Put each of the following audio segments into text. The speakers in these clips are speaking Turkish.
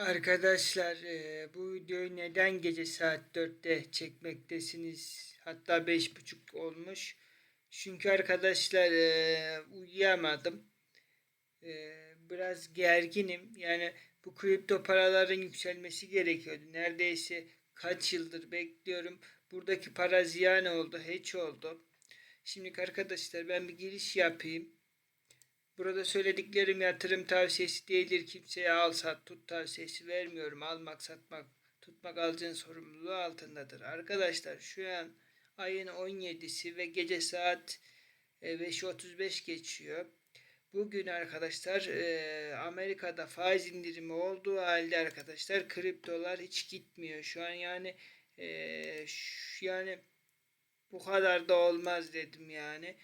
Arkadaşlar eee, bu videoyu neden gece saat 4'te çekmektesiniz? Hatta 5.30 olmuş. Çünkü arkadaşlar eee, uyuyamadım. Eee, biraz gerginim. Yani bu kripto paraların yükselmesi gerekiyordu. Neredeyse kaç yıldır bekliyorum. Buradaki para ziyan oldu, hiç oldu. Şimdi arkadaşlar ben bir giriş yapayım. Burada söylediklerim yatırım tavsiyesi değildir. Kimseye al sat tut tavsiyesi vermiyorum. Almak satmak tutmak alacağın sorumluluğu altındadır. Arkadaşlar şu an ayın 17'si ve gece saat e, 5.35 geçiyor. Bugün arkadaşlar e, Amerika'da faiz indirimi olduğu halde arkadaşlar kriptolar hiç gitmiyor. Şu an yani e, yani bu kadar da olmaz dedim yani.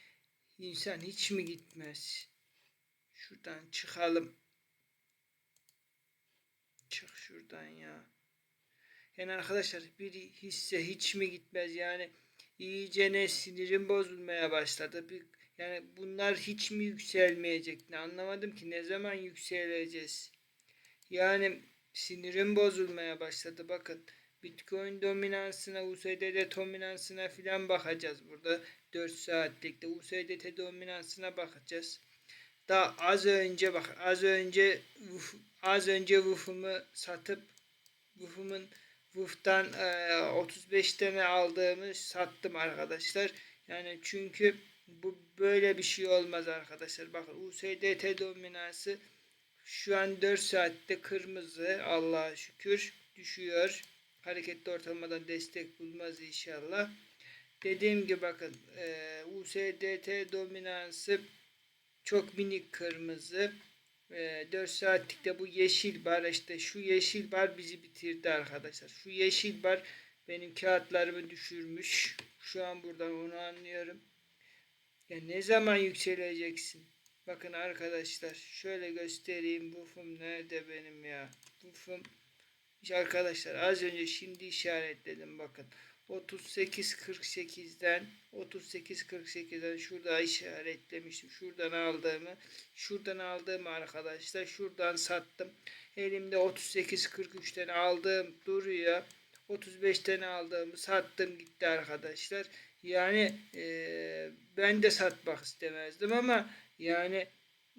İnsan hiç mi gitmez? Şuradan çıkalım. Çık şuradan ya. Yani arkadaşlar bir hisse hiç mi gitmez yani iyice ne sinirim bozulmaya başladı. Bir, yani bunlar hiç mi yükselmeyecek? Ne anlamadım ki ne zaman yükseleceğiz? Yani sinirim bozulmaya başladı. Bakın Bitcoin dominansına, USDT dominansına filan bakacağız burada. 4 saatlikte USDT dominansına bakacağız. Daha az önce bak az önce Wuf- az önce Wuf'umu satıp Wuf'umun Wuf'tan e, 35 tane aldığımı sattım arkadaşlar. Yani çünkü bu böyle bir şey olmaz arkadaşlar. Bakın USDT dominansı şu an 4 saatte kırmızı Allah'a şükür düşüyor. Hareketli ortalamadan destek bulmaz inşallah. Dediğim gibi bakın e, USDT dominansı çok minik kırmızı. E, 4 saatlikte bu yeşil bar işte şu yeşil bar bizi bitirdi arkadaşlar. Şu yeşil bar benim kağıtlarımı düşürmüş. Şu an buradan onu anlıyorum. Ya ne zaman yükseleceksin? Bakın arkadaşlar şöyle göstereyim. Bufum nerede benim ya? Bufum arkadaşlar az önce şimdi işaretledim bakın. 38.48'den 38.48'den şurada işaretlemiştim. Şuradan aldığımı şuradan aldığımı arkadaşlar şuradan sattım. Elimde 38.43'ten aldığım duruyor. 35'ten aldığımı sattım gitti arkadaşlar. Yani eee, ben de satmak istemezdim ama yani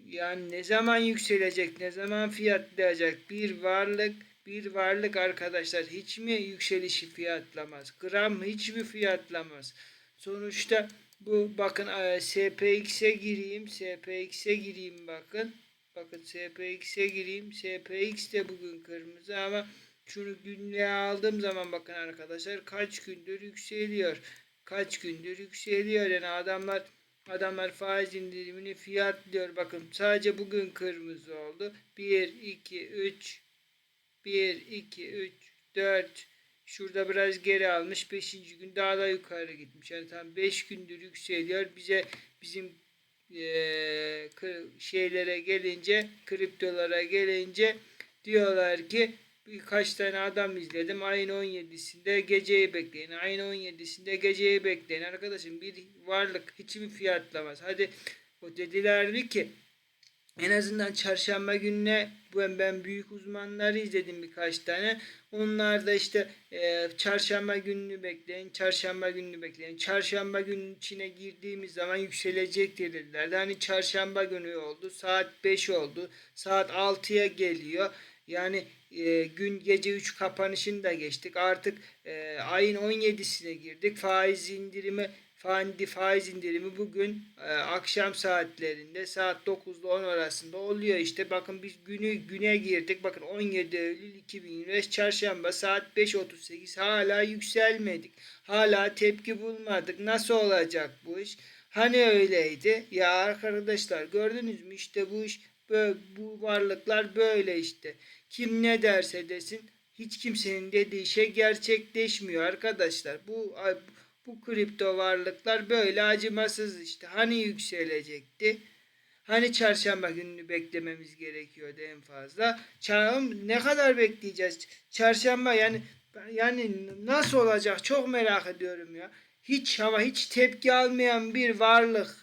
yani ne zaman yükselecek, ne zaman fiyatlayacak bir varlık, bir varlık arkadaşlar hiç mi yükselişi fiyatlamaz? Gram hiç mi fiyatlamaz? Sonuçta bu bakın e, SPX'e gireyim, SPX'e gireyim bakın. Bakın SPX'e gireyim. SPX de bugün kırmızı ama şunu günlüğe aldığım zaman bakın arkadaşlar kaç gündür yükseliyor. Kaç gündür yükseliyor. Yani adamlar Adamlar faiz indirimini fiyatlıyor. Bakın sadece bugün kırmızı oldu. 1, 2, 3, 1, 2, 3, 4. Şurada biraz geri almış. 5. gün daha da yukarı gitmiş. Yani tam 5 gündür yükseliyor. Bize bizim kı- şeylere gelince, kriptolara gelince diyorlar ki birkaç tane adam izledim. Ayın 17'sinde geceyi bekleyin. Ayın 17'sinde geceyi bekleyin. Arkadaşım bir varlık hiç mi fiyatlamaz? Hadi o dedilerdi ki en azından çarşamba gününe ben, ben büyük uzmanları izledim birkaç tane. Onlar da işte e, çarşamba gününü bekleyin, çarşamba gününü bekleyin. Çarşamba günün içine girdiğimiz zaman yükselecek dediler. Hani çarşamba günü oldu, saat 5 oldu, saat 6'ya geliyor. Yani e, gün gece 3 kapanışını da geçtik. Artık e, ayın 17'sine girdik. Faiz indirimi faiz indirimi bugün e, akşam saatlerinde saat 9 ile 10 arasında oluyor. İşte bakın biz günü güne girdik. Bakın 17 Eylül 2025 Çarşamba saat 5.38 hala yükselmedik. Hala tepki bulmadık. Nasıl olacak bu iş? Hani öyleydi? Ya arkadaşlar gördünüz mü işte bu iş böyle, bu varlıklar böyle işte. Kim ne derse desin hiç kimsenin dediği şey gerçekleşmiyor arkadaşlar. Bu bu kripto varlıklar böyle acımasız işte. Hani yükselecekti? Hani çarşamba gününü beklememiz gerekiyordu en fazla. Çarşamba ne kadar bekleyeceğiz? Çarşamba yani yani nasıl olacak? Çok merak ediyorum ya. Hiç ama hiç tepki almayan bir varlık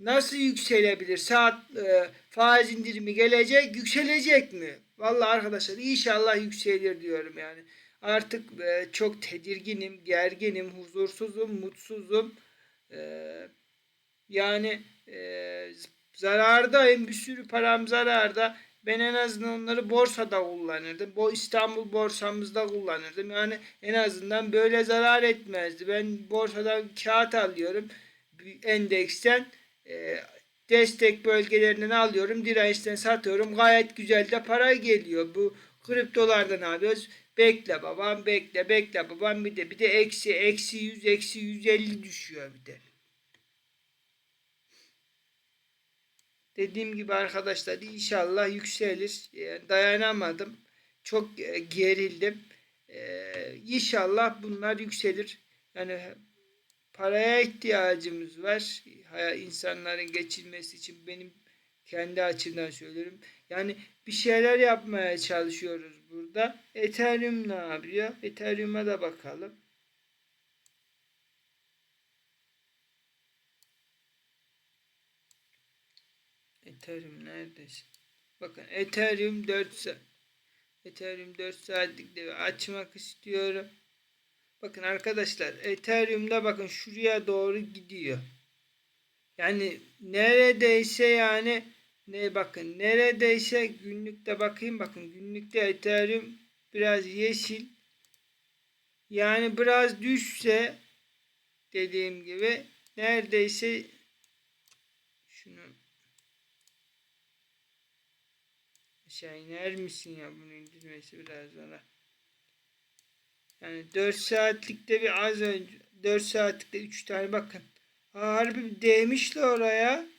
nasıl yükselebilir? Saat e, faiz indirimi gelecek, yükselecek mi? Vallahi arkadaşlar inşallah yükselir diyorum yani. Artık e, çok tedirginim, gerginim, huzursuzum, mutsuzum. E, yani e, zarardayım. Bir sürü param zararda. Ben en azından onları borsada kullanırdım. Bu İstanbul borsamızda kullanırdım. Yani en azından böyle zarar etmezdi. Ben borsadan kağıt alıyorum. Endeksten e, destek bölgelerinden alıyorum. Dirençten satıyorum. Gayet güzel de para geliyor. Bu kriptolarda ne yapıyoruz? Bekle babam bekle bekle babam bir de bir de eksi eksi 100 eksi 150 düşüyor bir de. Dediğim gibi arkadaşlar inşallah yükselir. Dayanamadım. Çok e, gerildim. Ee, inşallah bunlar yükselir. Yani paraya ihtiyacımız var. İnsanların geçirmesi için benim kendi açımdan söylüyorum. Yani bir şeyler yapmaya çalışıyoruz burada. Ethereum ne yapıyor? Ethereum'a da bakalım. Ethereum neredesin? Bakın Ethereum 4 saat. Ethereum 4 saatlikte açmak istiyorum. Bakın arkadaşlar Ethereum'da bakın şuraya doğru gidiyor. Yani neredeyse yani ne bakın neredeyse günlükte bakayım bakın günlükte Ethereum biraz yeşil. Yani biraz düşse dediğim gibi neredeyse şunu aşağı iner misin ya bunu indirmesi biraz sonra. Yani 4 saatlikte bir az önce 4 saatlikte 3 tane bakın. Aa, harbi değmişler oraya.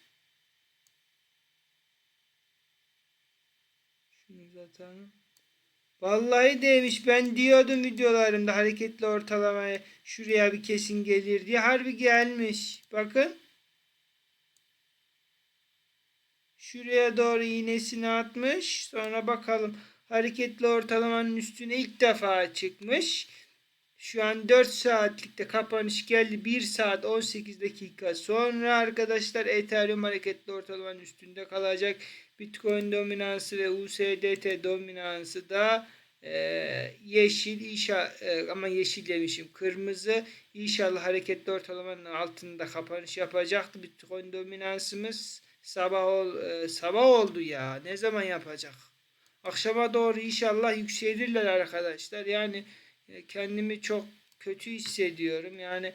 Uzatalım. Vallahi değmiş. Ben diyordum videolarımda hareketli ortalamaya şuraya bir kesin gelir diye. Harbi gelmiş. Bakın. Şuraya doğru iğnesini atmış. Sonra bakalım. Hareketli ortalamanın üstüne ilk defa çıkmış. Şu an 4 saatlikte kapanış geldi. 1 saat 18 dakika sonra arkadaşlar Ethereum hareketli ortalamanın üstünde kalacak. Bitcoin dominansı ve USDT dominansı da e, yeşil inşa e, ama yeşil demişim kırmızı inşallah hareketli ortalamanın altında kapanış yapacaktı. Bitcoin dominansımız sabah ol, e, sabah oldu ya. Ne zaman yapacak? Akşama doğru inşallah yükselirler arkadaşlar. Yani kendimi çok kötü hissediyorum. Yani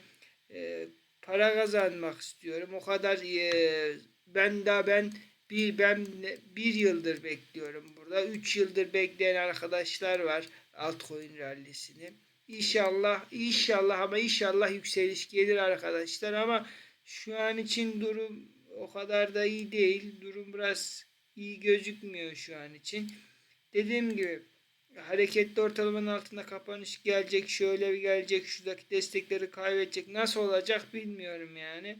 e, para kazanmak istiyorum. O kadar e, ben daha ben bir ben bir yıldır bekliyorum burada. Üç yıldır bekleyen arkadaşlar var altcoin rallisini. İnşallah inşallah ama inşallah yükseliş gelir arkadaşlar ama şu an için durum o kadar da iyi değil. Durum biraz iyi gözükmüyor şu an için. Dediğim gibi hareketli ortalamanın altında kapanış gelecek. Şöyle bir gelecek. Şuradaki destekleri kaybedecek. Nasıl olacak bilmiyorum yani.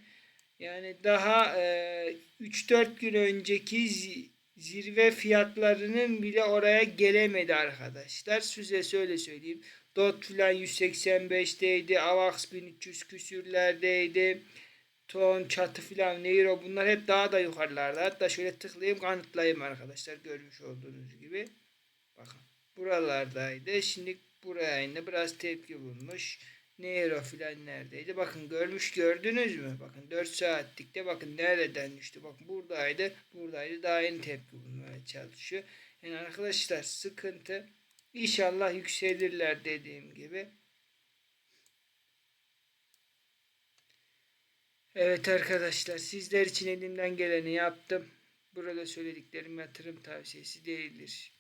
Yani daha e, 3-4 gün önceki zi- zirve fiyatlarının bile oraya gelemedi arkadaşlar. Size şöyle söyleyeyim. Dot filan 185'teydi. Avax 1300 küsürlerdeydi. Ton, çatı filan, Neiro bunlar hep daha da yukarılarda. Hatta şöyle tıklayayım kanıtlayayım arkadaşlar görmüş olduğunuz gibi. Bakın buralardaydı. Şimdi buraya indi. Biraz tepki bulmuş. Neiro filan neredeydi? Bakın görmüş gördünüz mü? Bakın 4 saatlikte bakın nereden düştü? Bakın buradaydı. Buradaydı. Daha yeni tepki bulmaya çalışıyor. Yani arkadaşlar sıkıntı. İnşallah yükselirler dediğim gibi. Evet arkadaşlar sizler için elimden geleni yaptım. Burada söylediklerim yatırım tavsiyesi değildir.